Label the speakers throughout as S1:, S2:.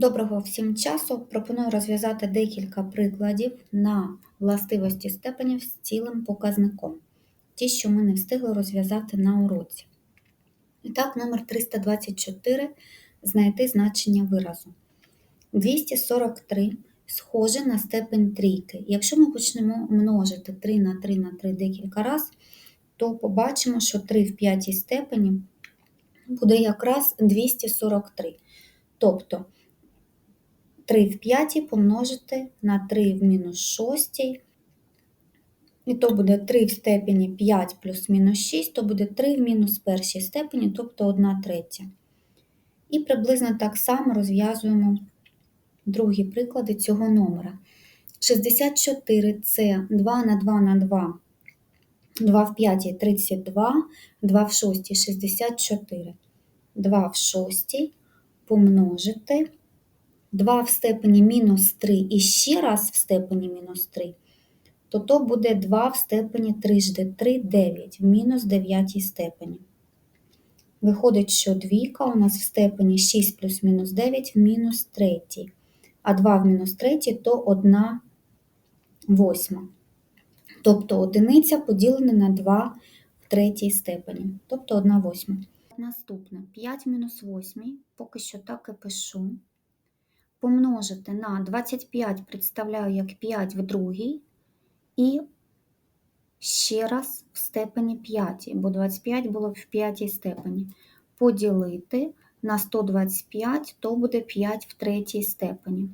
S1: Доброго всім часу! Пропоную розв'язати декілька прикладів на властивості степенів з цілим показником. Ті, що ми не встигли розв'язати на уроці. І так, номер 324 знайти значення виразу. 243 схоже на степень трійки. Якщо ми почнемо множити 3 на 3 на 3 декілька разів, то побачимо, що 3 в п'ятій степені буде якраз 243. Тобто 3 в п'ятій помножити на 3 в мінус шостій. І то буде 3 в степені 5 плюс мінус 6, то буде 3 в мінус першій степені, тобто 1 третя. І приблизно так само розв'язуємо другі приклади цього номера. 64 це 2 на 2 на 2, 2 в 5 32, 2 в 6 64. 2 в 6 помножити 2 в степені мінус 3 і ще раз в степені мінус 3, то то буде 2 в степені 3 жди 3 9 в мінус 9 степені. Виходить, що двійка у нас в степені 6 плюс мінус 9 в мінус 3, а 2 в мінус 3 то 1 восьма. Тобто одиниця поділена на 2 в третій степені, тобто 1 восьма. Наступне 5 мінус 8, поки що так і пишу помножити на 25 представляю як 5 в другій, і ще раз в степені 5, бо 25 було в п'ятій степені. Поділити на 125, то буде 5 в третій степені.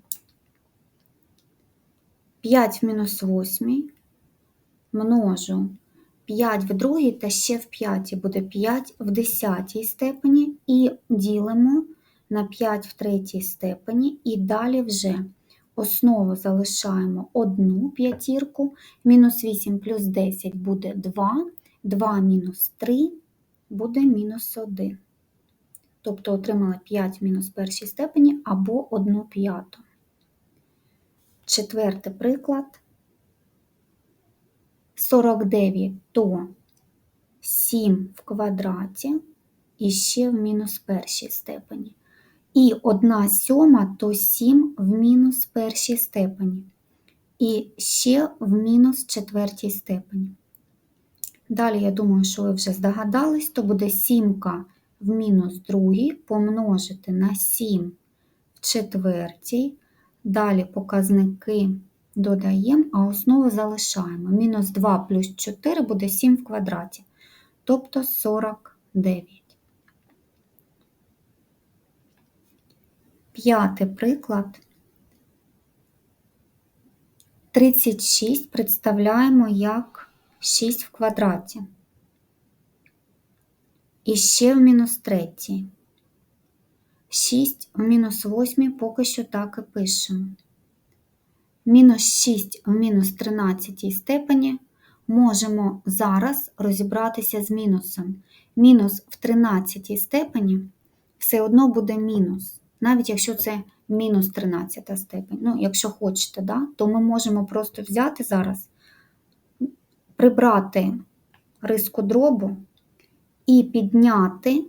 S1: 5 в мінус 8 множу 5 в другій та ще в п'ятій буде 5 в десятій степені і ділимо на 5 в третій степені, і далі вже основу залишаємо одну п'ятірку, мінус 8 плюс 10 буде 2, 2 мінус 3 буде мінус 1. Тобто отримали 5 мінус першій степені або 1 п'яту. Четвертий приклад. 49 то 7 в квадраті і ще в мінус першій степені. І 1 сьома то 7 в мінус першій степені. І ще в мінус четвертій степені. Далі, я думаю, що ви вже здогадались, то буде сімка в мінус другій помножити на 7 в четвертій. Далі показники додаємо, а основу залишаємо. Мінус 2 плюс 4 буде 7 в квадраті, тобто 49. П'ятий приклад. 36 представляємо як 6 в квадраті. І ще в мінус третій. 6 в мінус 8 поки що так і пишемо. Мінус 6 в мінус 13 степені можемо зараз розібратися з мінусом. Мінус в 13 степені все одно буде мінус навіть якщо це мінус 13 степень. Ну, якщо хочете, да, то ми можемо просто взяти зараз, прибрати риску дробу і підняти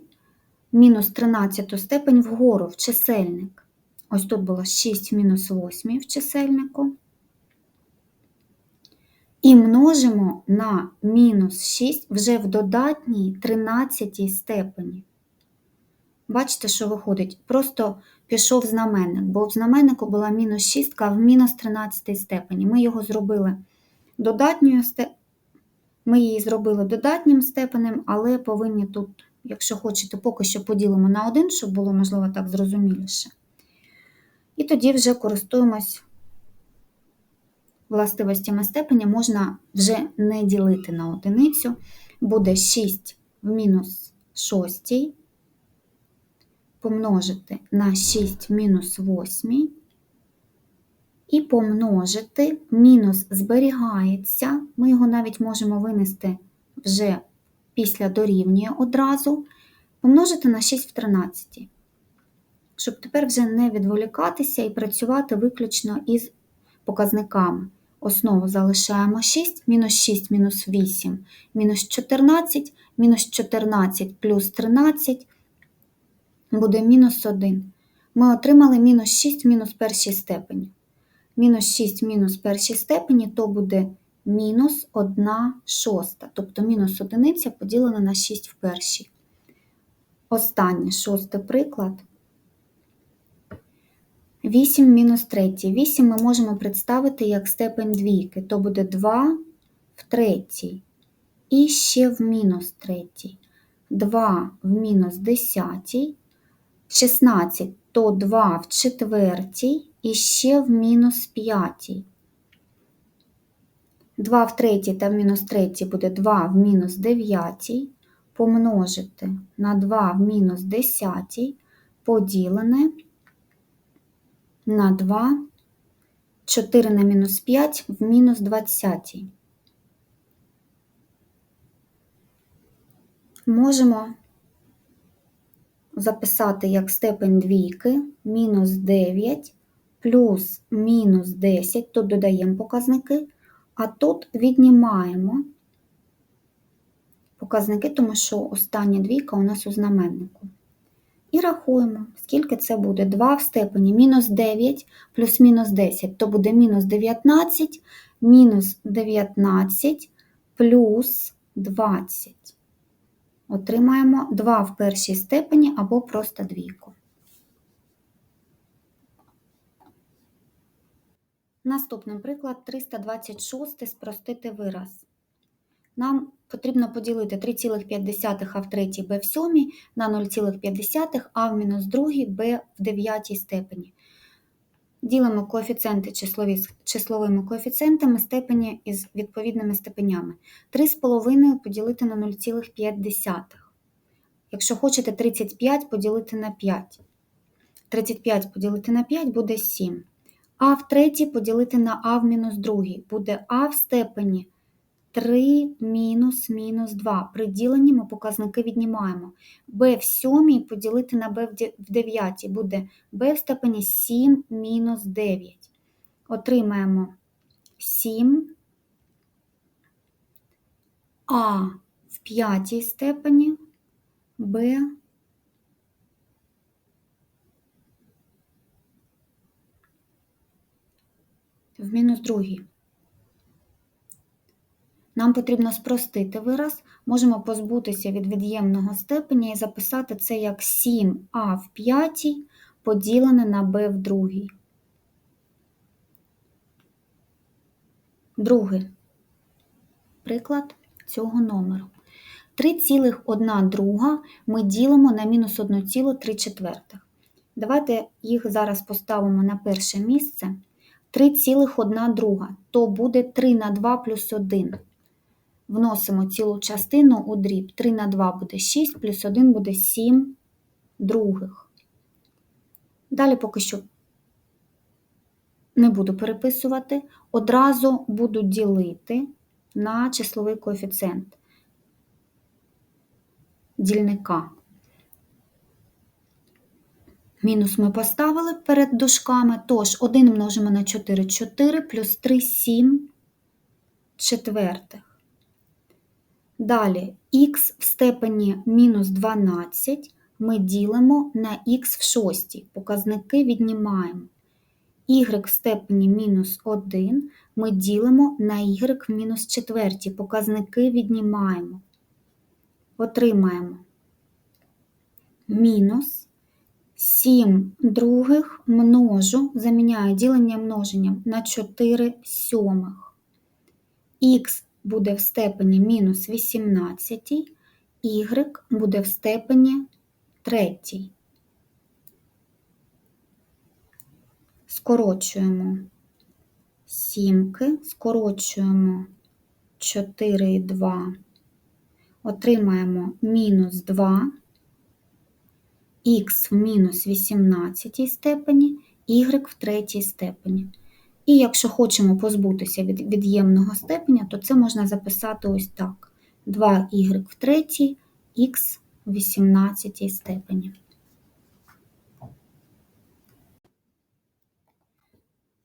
S1: мінус 13 степень вгору в чисельник. Ось тут було 6 мінус 8 в чисельнику. І множимо на мінус 6 вже в додатній 13 степені. Бачите, що виходить? Просто пішов знаменник, бо в знаменнику була мінус 6 в мінус 13 степені. Ми його зробили додатньою ми її зробили додатнім степенем, але повинні тут, якщо хочете, поки що поділимо на один, щоб було, можливо, так зрозуміліше. І тоді вже користуємось властивостями степеня, можна вже не ділити на одиницю, буде 6 в мінус 6 помножити на 6 мінус 8 і помножити, мінус зберігається, ми його навіть можемо винести вже після дорівнює одразу, помножити на 6 в 13, щоб тепер вже не відволікатися і працювати виключно із показниками. Основу залишаємо 6, мінус 6 мінус 8, мінус 14, мінус 14 плюс 13 буде мінус 1. ми отримали мінус 6 мінус першій степені. Мінус 6 мінус першій степені то буде мінус 1 шоста, тобто мінус одиниця поділена на 6 в першій. Останній шостий приклад. 8 мінус 3. 8 ми можемо представити як степень двійки, то буде 2 в третій. І ще в мінус третій. 2 в мінус десятій. 16 то 2 в четвертій і ще в мінус п'ятій. 2 в третій та в мінус третій буде 2 в мінус дев'ятій помножити на 2 в мінус десятій поділене на 2, 4 на мінус 5 в мінус 20. Можемо записати як степень двійки мінус 9 плюс мінус 10, тут додаємо показники, а тут віднімаємо показники, тому що остання двійка у нас у знаменнику. І рахуємо, скільки це буде. 2 в степені мінус 9 плюс мінус 10, то буде мінус 19, мінус 19 плюс 20. Отримаємо 2 в першій степені або просто двійку. Наступний приклад 326 спростити вираз. Нам потрібно поділити 3,5 а в третій b в сьомій на 0,5 а в мінус другій b в дев'ятій степені. Ділимо коефіцієнти числовими коефіцієнтами степені із відповідними степенями. 3,5 поділити на 0,5. Якщо хочете 35 поділити на 5. 35 поділити на 5 буде 7. А в третій поділити на а в мінус другій буде а в степені 3 мінус мінус 2. При діленні ми показники віднімаємо. b в сьомій поділити на b в дев'ятій буде b в степені 7 мінус 9. Отримаємо 7 а в п'ятій степені b в мінус другій. Нам потрібно спростити вираз, можемо позбутися від від'ємного степеня і записати це як 7а в п'ятій поділене на b в другій. Другий приклад цього номеру. 3,1 друга ми ділимо на мінус 1,3 четвертих. Давайте їх зараз поставимо на перше місце. 3,1 друга, то буде 3 на 2 плюс 1 вносимо цілу частину у дріб. 3 на 2 буде 6, плюс 1 буде 7 других. Далі поки що не буду переписувати, одразу буду ділити на числовий коефіцієнт дільника. Мінус ми поставили перед дужками, тож 1 множимо на 4 4 плюс 3 7 четвертих. Далі х в степені мінус 12 ми ділимо на х в шостій. Показники віднімаємо. y в степені мінус 1 ми ділимо на y в мінус четвертій. Показники віднімаємо. Отримаємо мінус 7 других множу, заміняю ділення множенням на 4 сьомих. Х буде в степені мінус 18, y буде в степені 3. Скорочуємо сімки, скорочуємо 4 і 2, отримаємо мінус 2, х в мінус 18 степені, y в третій степені. І якщо хочемо позбутися від від'ємного степеня, то це можна записати ось так: 2y в третій, х в 18 степені.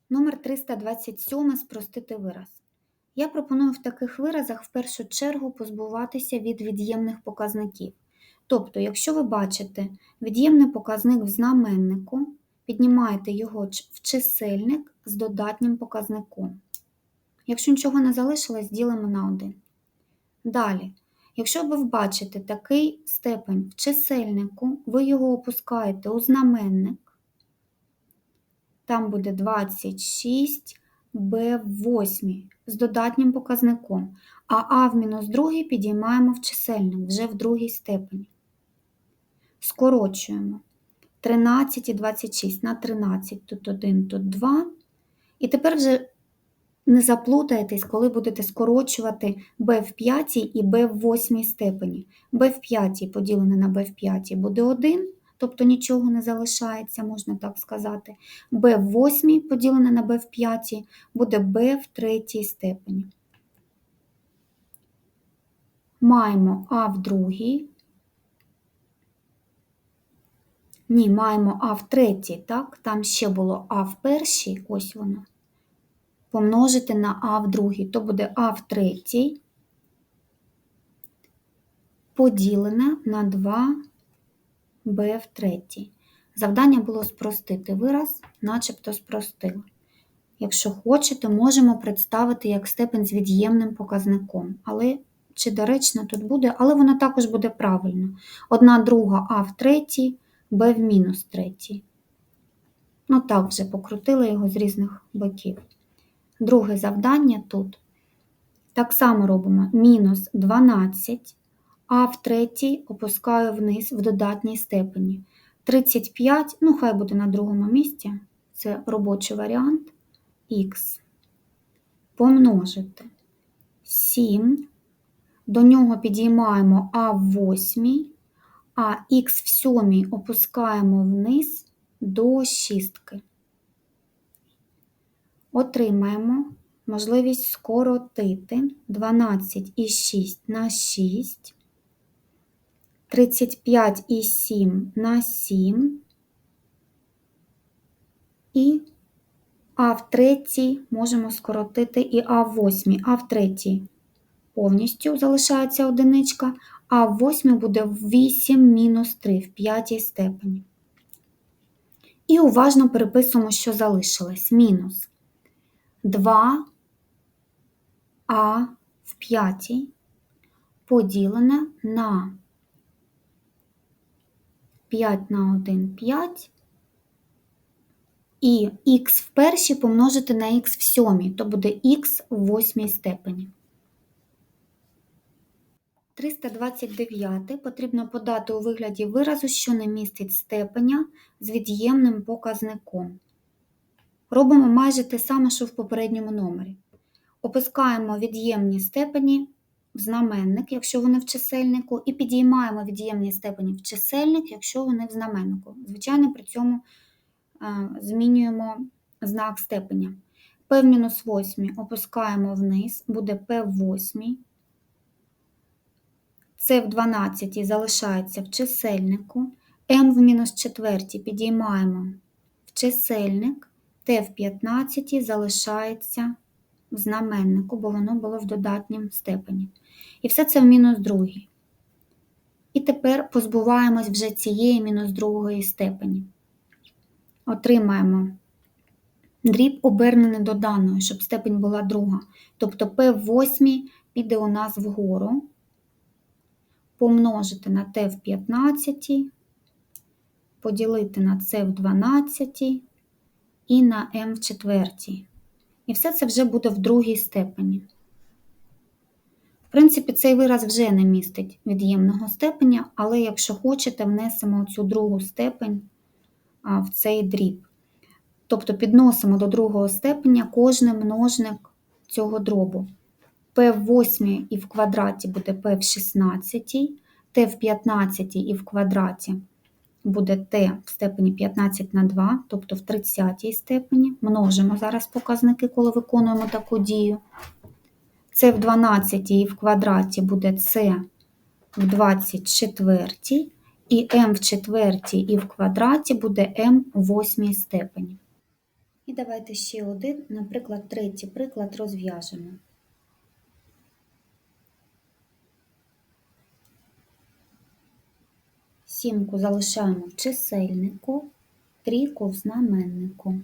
S1: Номер 327 спростити вираз. Я пропоную в таких виразах в першу чергу позбуватися від від'ємних показників. Тобто, якщо ви бачите від'ємний показник в знаменнику, піднімаєте його в чисельник з додатнім показником. Якщо нічого не залишилось, ділимо на 1. Далі, якщо ви бачите такий степень в чисельнику, ви його опускаєте у знаменник, там буде 26 b в 8 з додатнім показником, а а в мінус другий підіймаємо в чисельник вже в другій степені. Скорочуємо 13 і 26 на 13, тут 1, тут 2. І тепер вже не заплутаєтесь, коли будете скорочувати b в п'ятій і b в восьмій степені. b в п'ятій поділене на b в п'ятій буде 1, тобто нічого не залишається, можна так сказати. b в восьмій поділене на b в п'ятій буде b в третій степені. Маємо а в другій. Ні, маємо а в третій, так? Там ще було а в першій, ось воно помножити на а в другій, то буде а в третій поділене на 2b в третій. Завдання було спростити вираз, начебто спростили. Якщо хочете, можемо представити як степень з від'ємним показником. Але чи доречно тут буде, але воно також буде правильно. Одна друга а в третій, b в мінус третій. Ну так вже покрутили його з різних боків. Друге завдання тут. Так само робимо мінус 12, а в третій опускаю вниз в додатній степені. 35, ну хай буде на другому місці, це робочий варіант х. Помножити 7, до нього підіймаємо а в восьмій, а х в сьомій опускаємо вниз до шістки. Отримаємо можливість скоротити 12 і 6 на 6, 35 і 7 на 7 і а в третій можемо скоротити і а в восьмій, а в третій повністю залишається одиничка, а в восьмій буде 8 мінус 3 в п'ятій степені. І уважно переписуємо, що залишилось. Мінус 2 а в п'ятій поділене на 5 на 1 5 і х в першій помножити на х в сьомій, то буде х в восьмій степені. 329 потрібно подати у вигляді виразу, що не містить степеня з від'ємним показником. Робимо майже те саме, що в попередньому номері. Опускаємо від'ємні степені в знаменник, якщо вони в чисельнику, і підіймаємо від'ємні степені в чисельник, якщо вони в знаменнику. Звичайно, при цьому е, змінюємо знак степеня. P в мінус 8 опускаємо вниз, буде P в 8. С в 12 залишається в чисельнику, М в мінус 4 підіймаємо в чисельник, Т в 15 залишається в знаменнику, бо воно було в додатнім степені. І все це в мінус другій. І тепер позбуваємось вже цієї мінус другої степені. Отримаємо дріб обернений до даної, щоб степень була друга. Тобто P в 8 піде у нас вгору, помножити на Т в 15, поділити на С в 12 і на М в четвертій. І все це вже буде в другій степені. В принципі, цей вираз вже не містить від'ємного степеня, але якщо хочете, внесемо цю другу степень в цей дріб. Тобто підносимо до другого степеня кожний множник цього дробу. P в 8 і в квадраті буде P в 16, T в 15 і в квадраті буде t в степені 15 на 2, тобто в 30 степені. Множимо зараз показники, коли виконуємо таку дію. Це в 12 і в квадраті буде c в 24, і m в четвертій і в квадраті буде m в 8 степені. І давайте ще один, наприклад, третій приклад розв'яжемо. Сімку залишаємо в чисельнику, трійку в знаменнику.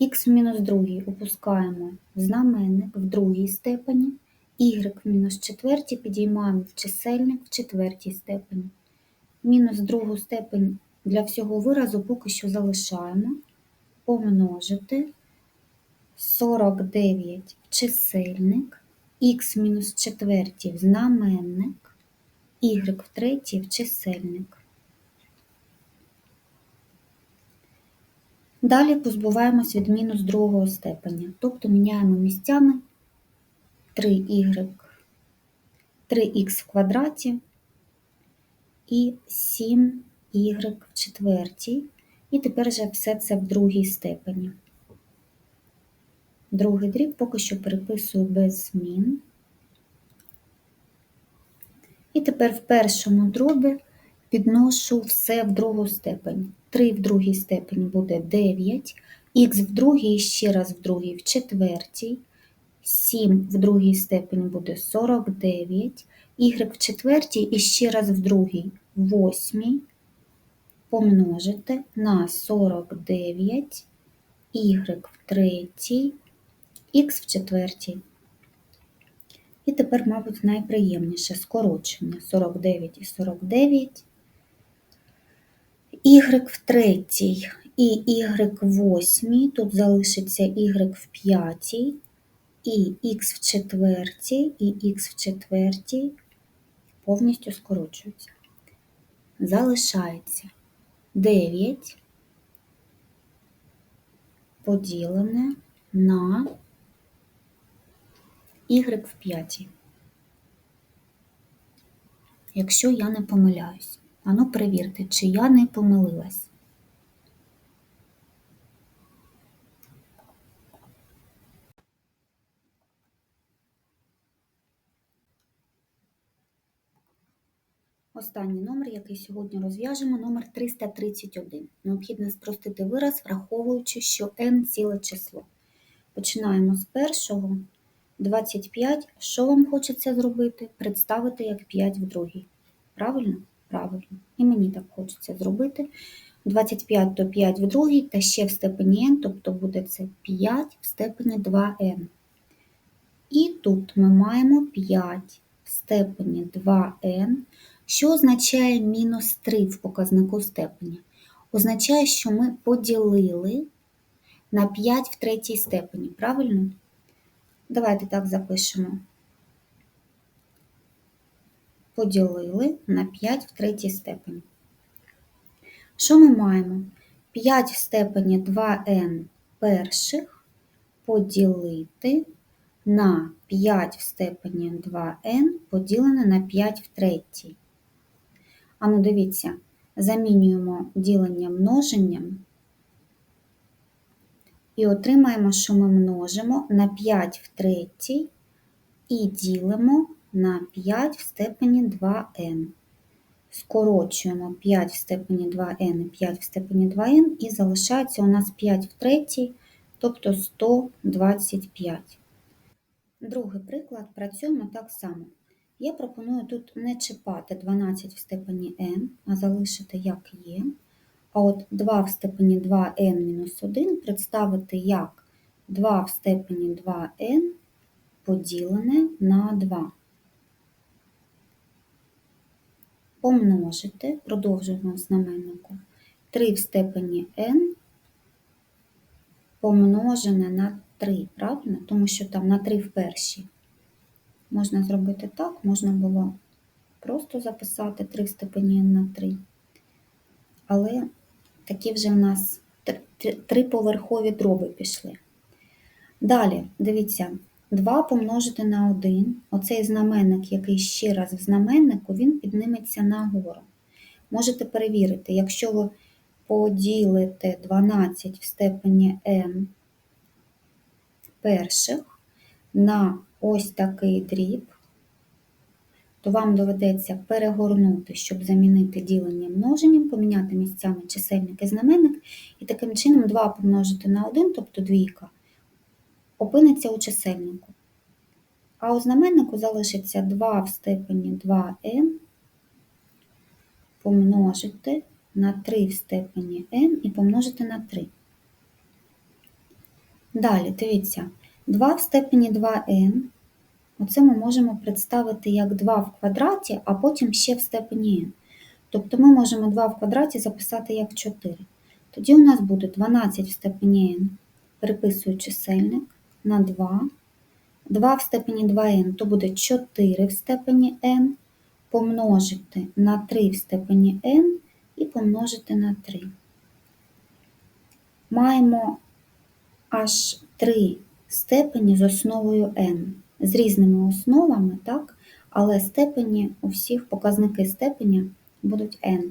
S1: Х в мінус другій опускаємо в знаменник в другій степені, y в мінус четвертій підіймаємо в чисельник в четвертій степені. Мінус другу степень для всього виразу поки що залишаємо. Помножити 49 в чисельник, х мінус четвертій в знаменник, y в третій в чисельник. Далі позбуваємось від мінус другого степеня, тобто міняємо місцями 3y, 3х в квадраті і 7y в четвертій. І тепер вже все це в другій степені. Другий дріб поки що переписую без змін. І тепер в першому дробі підношу все в другу степень. 3 в другій степені буде 9, х в другій, ще раз в другій, в четвертій, 7 в другій степені буде 49, y в четвертій і ще раз в другій, восьмій, помножити на 49, y в третій, х в четвертій. І тепер, мабуть, найприємніше скорочення. 49 і 49, y в третій і y в восьмій, тут залишиться y в п'ятій, і х в четвертій, і х в четвертій повністю скорочуються. Залишається 9 поділене на y в п'ятій. Якщо я не помиляюсь. Ану, перевірте, чи я не помилилась. Останній номер, який сьогодні розв'яжемо, номер 331. Необхідно спростити вираз, враховуючи, що n ціле число. Починаємо з першого. 25. Що вам хочеться зробити? Представити як 5 в другій. Правильно? Правильно. І мені так хочеться зробити. 25 то 5 в другій, та ще в степені n, тобто буде це 5 в степені 2n. І тут ми маємо 5 в степені 2n, що означає мінус 3 в показнику степені. Означає, що ми поділили на 5 в третій степені, правильно? Давайте так запишемо. Поділили на 5 в третій степені. Що ми маємо? 5 в степені 2n перших поділити на 5 в степені 2n поділене на 5 в третій. А ну дивіться, замінюємо ділення множенням і отримаємо, що ми множимо на 5 в третій і ділимо на 5 в степені 2n. Скорочуємо 5 в степені 2n і 5 в степені 2n, і залишається у нас 5 в третій, тобто 125. Другий приклад працюємо так само. Я пропоную тут не чіпати 12 в степені n, а залишити як є. А от 2 в степені 2n-1 представити як 2 в степені 2n поділене на 2. Помножити, продовжуємо в знаменнику, 3 в степені n помножене на 3, правильно? Тому що там на 3 в першій. Можна зробити так, можна було просто записати 3 в степені n на 3. Але такі вже в нас триповерхові дроби пішли. Далі, дивіться, 2 помножити на 1. Оцей знаменник, який ще раз в знаменнику, він підніметься нагору. Можете перевірити, якщо ви поділите 12 в степені n перших на ось такий дріб, то вам доведеться перегорнути, щоб замінити ділення множенням, поміняти місцями чисельник і знаменник, і таким чином 2 помножити на 1, тобто двійка, опиниться у чисельнику. А у знаменнику залишиться 2 в степені 2n помножити на 3 в степені n і помножити на 3. Далі, дивіться, 2 в степені 2n. Оце ми можемо представити як 2 в квадраті, а потім ще в степені n. Тобто ми можемо 2 в квадраті записати як 4. Тоді у нас буде 12 в степені n, переписую чисельник на 2. 2 в степені 2n, то буде 4 в степені n, помножити на 3 в степені n і помножити на 3. Маємо аж 3 степені з основою n, з різними основами, так? але степені у всіх показники степеня будуть n.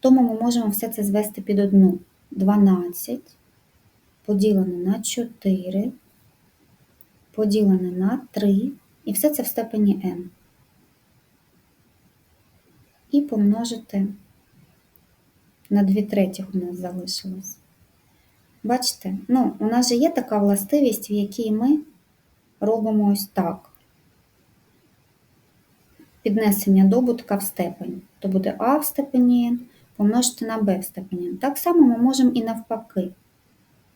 S1: Тому ми можемо все це звести під одну. 12 поділене на 4, поділене на 3, і все це в степені n. І помножити на 2 третіх у нас залишилось. Бачите, ну, у нас же є така властивість, в якій ми робимо ось так. Піднесення добутка в степень. То буде а в степені n помножити на b в степені n. Так само ми можемо і навпаки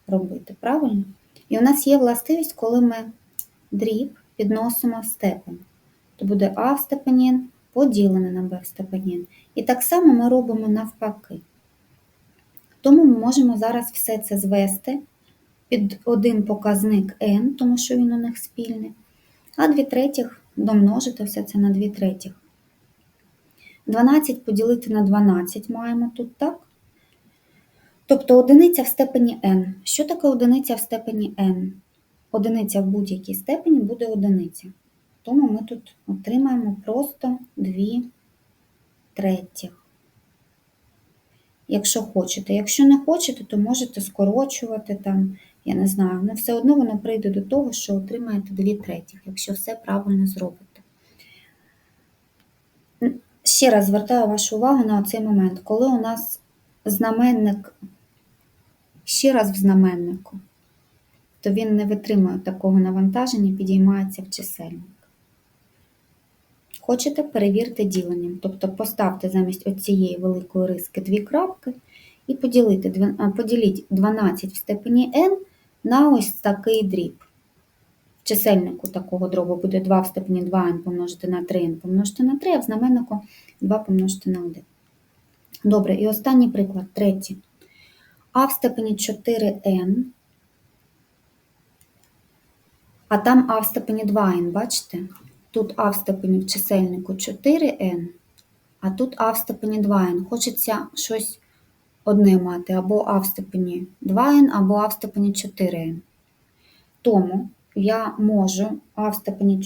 S1: робити, правильно? І у нас є властивість, коли ми дріб підносимо в степень. То буде а в степені поділене на b в степені. І так само ми робимо навпаки. Тому ми можемо зараз все це звести під один показник n, тому що він у них спільний, а 2 третіх домножити все це на 2 третіх. 12 поділити на 12 маємо тут, так? Тобто одиниця в степені n. Що таке одиниця в степені n? Одиниця в будь-якій степені буде одиниця. Тому ми тут отримаємо просто 2 третіх. Якщо хочете. Якщо не хочете, то можете скорочувати там, я не знаю, але все одно воно прийде до того, що отримаєте 2 третіх, якщо все правильно зробите. Ще раз звертаю вашу увагу на цей момент, коли у нас знаменник ще раз в знаменнику, то він не витримує такого навантаження, підіймається в чисельник. Хочете перевірте діленням, тобто поставте замість оцієї великої риски дві крапки і поділити, поділіть 12 в степені n на ось такий дріб. В чисельнику такого дробу буде 2 в степені 2n помножити на 3n помножити на 3, а в знаменнику 2 помножити на 1. Добре, і останній приклад, третій. А в степені 4n, а там а в степені 2n, бачите? Тут а в степені в чисельнику 4n, а тут а в степені 2n. Хочеться щось одне мати, або а в степені 2n, або а в степені 4n. Тому я можу а в степені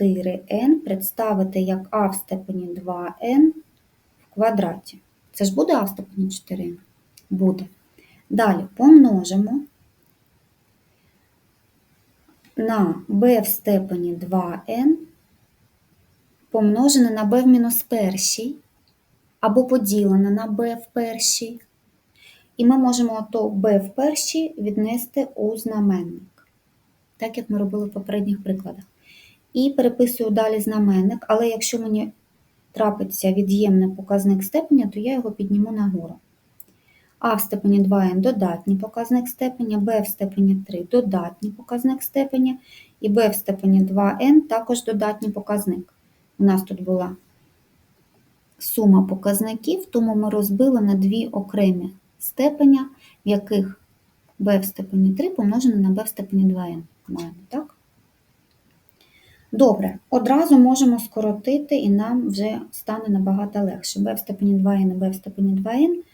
S1: 4n представити як а в степені 2n в квадраті. Це ж буде а в степені 4n? Буде. Далі помножимо на b в степені 2n помножене на b в мінус першій, або поділене на b в першій. І ми можемо то b в першій віднести у знаменник, так як ми робили в попередніх прикладах. І переписую далі знаменник, але якщо мені трапиться від'ємний показник степеня, то я його підніму нагору. А в степені 2n додатній показник степеня, b в степені 3 додатній показник степеня, і b в степені 2n також додатній показник. У нас тут була сума показників, тому ми розбили на дві окремі степеня, в яких b в степені 3 помножено на b в степені 2n. Маємо, так? Добре, одразу можемо скоротити, і нам вже стане набагато легше. b в степені 2n і b в степені 2n.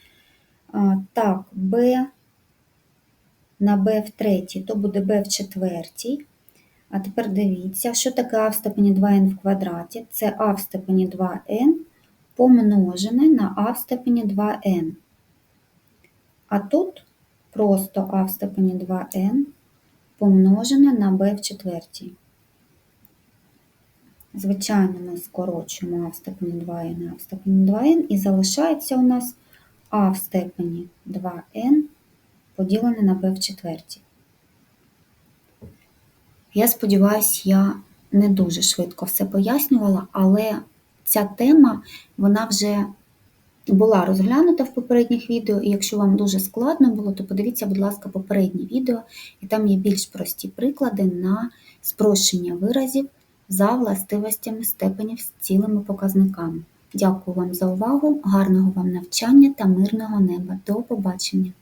S1: Так, b на b в третій, то буде b в четвертій. А тепер дивіться, що таке а в степені 2n в квадраті? Це а в степені 2n помножене на а в степені 2n. А тут просто а в степені 2n помножене на b в четвертій. Звичайно, ми скорочуємо а в степені 2n, а в степені 2n, і залишається у нас а в степені 2n поділене на b в четвертій. Я сподіваюся, я не дуже швидко все пояснювала, але ця тема вона вже була розглянута в попередніх відео, і якщо вам дуже складно було, то подивіться, будь ласка, попереднє відео, і там є більш прості приклади на спрощення виразів за властивостями степенів з цілими показниками. Дякую вам за увагу, гарного вам навчання та мирного неба. До побачення!